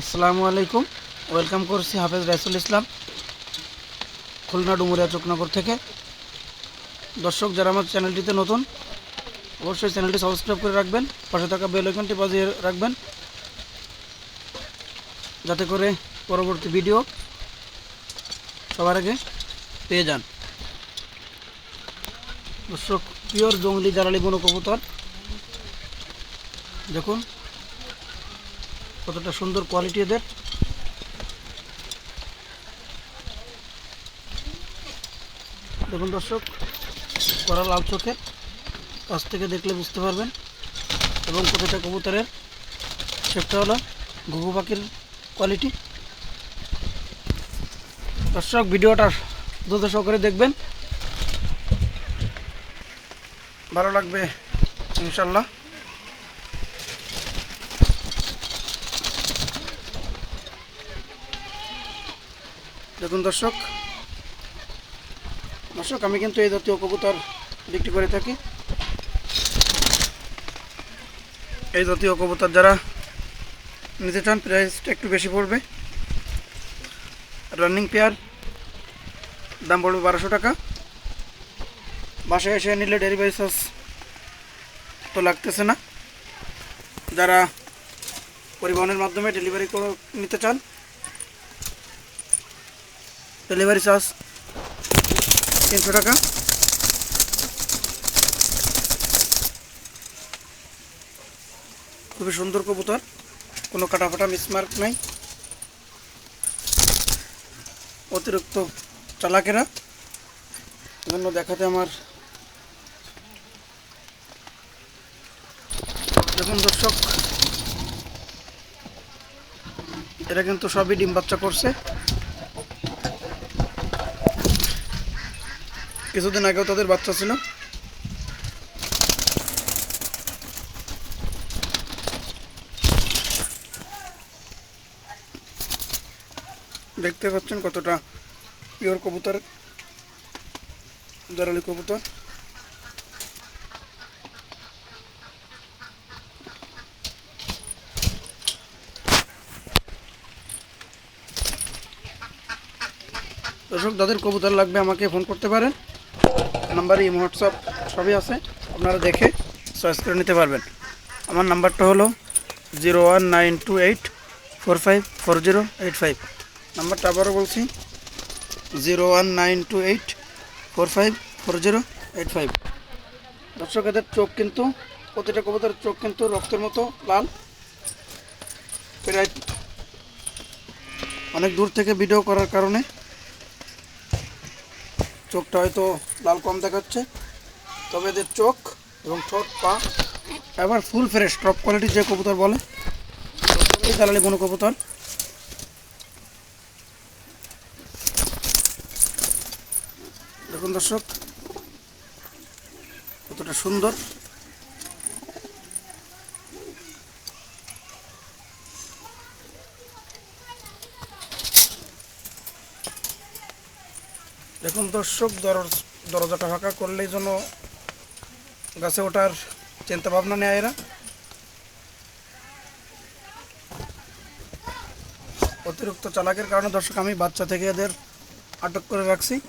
আসসালামু আলাইকুম। ওয়েলকাম করছি হাফেজ রাইসুল ইসলাম, খুলনা ডুমুরিয়া চোকনগর থেকে। দর্শক, যারা আমার চ্যানেলটিতে নতুন, অবশ্যই চ্যানেলটি সাবস্ক্রাইব করে রাখবেন, পাশে থাকা বেল আইকনটি বাজিয়ে রাখবেন, যাতে করে পরবর্তী ভিডিও সবার আগে পেয়ে যান। দর্শক, পিওর জঙ্গলি জালালি বন কবুতর দেখুন কতটা সুন্দর কোয়ালিটি এদের। দেখুন দর্শক, করা লাল চোখের কাছ থেকে দেখলে বুঝতে পারবেন। এবং কতটা কবুতরের সেটা হলো, ঘুঘু পাখির কোয়ালিটি দর্শক, ভিডিওটা দ্রুত সহকারে দেখবেন। ভালো লাগবে ইনশাল্লাহ দেখুন দর্শক। দর্শক, আমি কিন্তু এই জাতীয় কবুতর বিক্রি করে থাকি। এই জাতীয় কবুতর যারা নিতে চান প্রাইসটা একটু বেশি পড়বে। রানিং পেয়ার দাম পড়বে বারোশো টাকা। বাসায় এসে নিলে ডেলিভারি চার্জ তো লাগতেছে না। যারা পরিবহনের মাধ্যমে ডেলিভারি করে নিতে চান ডেলিভারি চার্জ তিনশো টাকা খুবই সুন্দর কবুতর। কোনো কাটাফাটা মিসমার্ক নাই। অতিরিক্ত চালাকেরা। জন্য দেখাতে আমার দেখুন দর্শক, এরা কিন্তু সবই ডিম বাচ্চা করছে। কিছুদিন আগেও তাদের বাচ্চা ছিল। দেখতে পাচ্ছেন কতটা পিওর কবুতর জারালি কবুতর। দর্শক যাদের কবুতর লাগবে আমাকে ফোন করতে পারেন। নাম্বার ইম হোয়াটসঅ্যাপ সবই আছে। আপনারা দেখে চয়েস করে নিতে পারবেন। আমার নাম্বারটা হলো zero one nine two eight four five four zero eight five. নাম্বারটা আবারও বলছি, zero one nine two eight four five four zero eight five. দর্শক, এদের চোখ কিন্তু, প্রতিটা কবুতরের চোখ কিন্তু রক্তের মতো লাল। প্রায় অনেক দূর থেকে ভিডিও করার কারণে চোখটা হয়তো লাল কম দেখাচ্ছে, তবে এদের চোখ এবং ঠোঁট, পা এবার ফুল ফ্রেশ টপ কোয়ালিটির যে কবুতর বলে দালালি কোনো কবুতর। দেখুন দর্শক, কতটা সুন্দর। দেখুন দর্শক, দরজ- দরজাটা ফাঁকা করলেই যেন গাছে ওঠার চিন্তা ভাবনা নেয় এরা। অতিরিক্ত চালাকের কারণে দর্শক, আমি বাচ্চা থেকে এদের আটক করে রাখছি।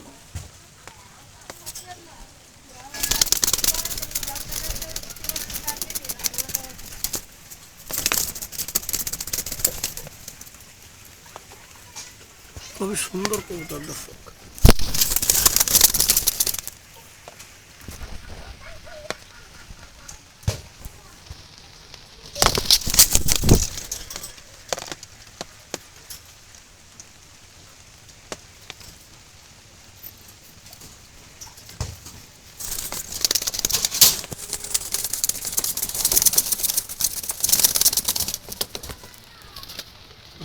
খুবই সুন্দর কবুতর দর্শক।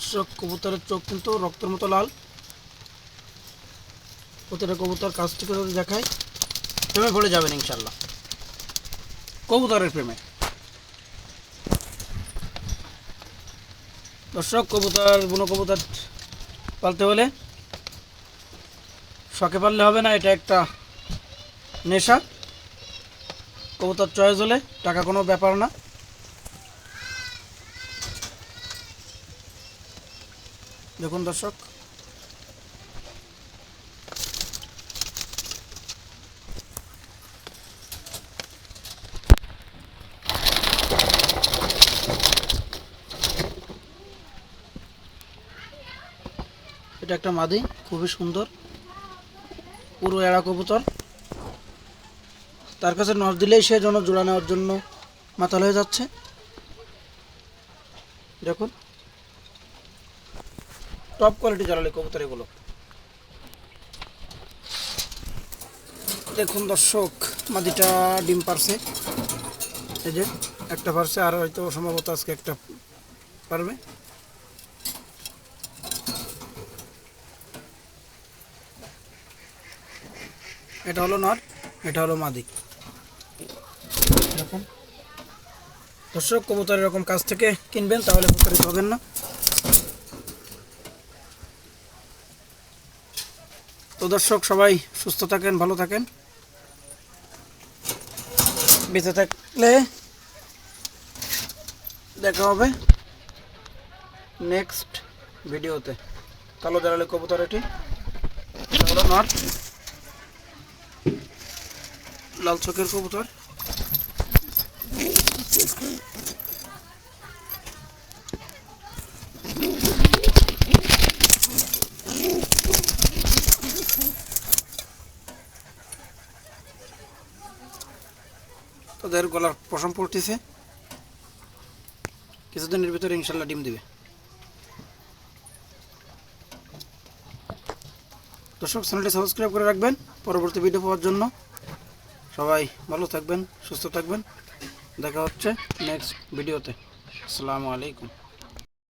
দর্শক কবুতরের চোখ কিন্তু রক্তের মতো লাল। প্রতিটা কবুতর কাছ থেকে যদি দেখায়, প্রেমে পড়ে যাবেন ইনশাল্লাহ কবুতরের প্রেমে। দর্শক, কবুতর, বুনো কবুতর পালতে হলে শখে পারলে হবে না, এটা একটা নেশা। কবুতর চয়েস হলে টাকা কোনো ব্যাপার না। দেখুন দর্শক। এটা একটা মাদি, খুবই সুন্দর। পুরো এড়া কবুতর। তার কাছে নখ দিলেই সে যেন জোড়া নেওয়ার জন্য মাতাল হয়ে যাচ্ছে। দেখুন। টপ কোয়ালিটি জ্বালালি কবুতর এগুলো। দেখুন দর্শক, মাদিটা ডিম পারছে। এই যে একটা পারছে, আর হয়তো সম্ভবত আজকে একটা পারবে। এটা হলো নর, এটা হলো মাদি। দর্শক, কবুতর এরকম কাছ থেকে কিনবেন, তাহলে প্রতারিত হবেন না। দর্শক, সবাই সুস্থ থাকেন, ভালো থাকেন। বেঁচে থাকলে দেখা হবে নেক্সট ভিডিওতে। কালো দাঁড়ালে কবুতর এটি। এটা লাল চোখের কবুতর। তাদের গলার পশম পড়তেছে। কিছুদিনের ভিতরে ইনশাল্লাহ ডিম দিবে। দর্শক চ্যানেলটি সাবস্ক্রাইব করে রাখবেন। পরবর্তী ভিডিও পাওয়ার জন্য সবাই ভালো থাকবেন, সুস্থ থাকবেন। দেখা হচ্ছে নেক্সট ভিডিওতে আসসালামু আলাইকুম।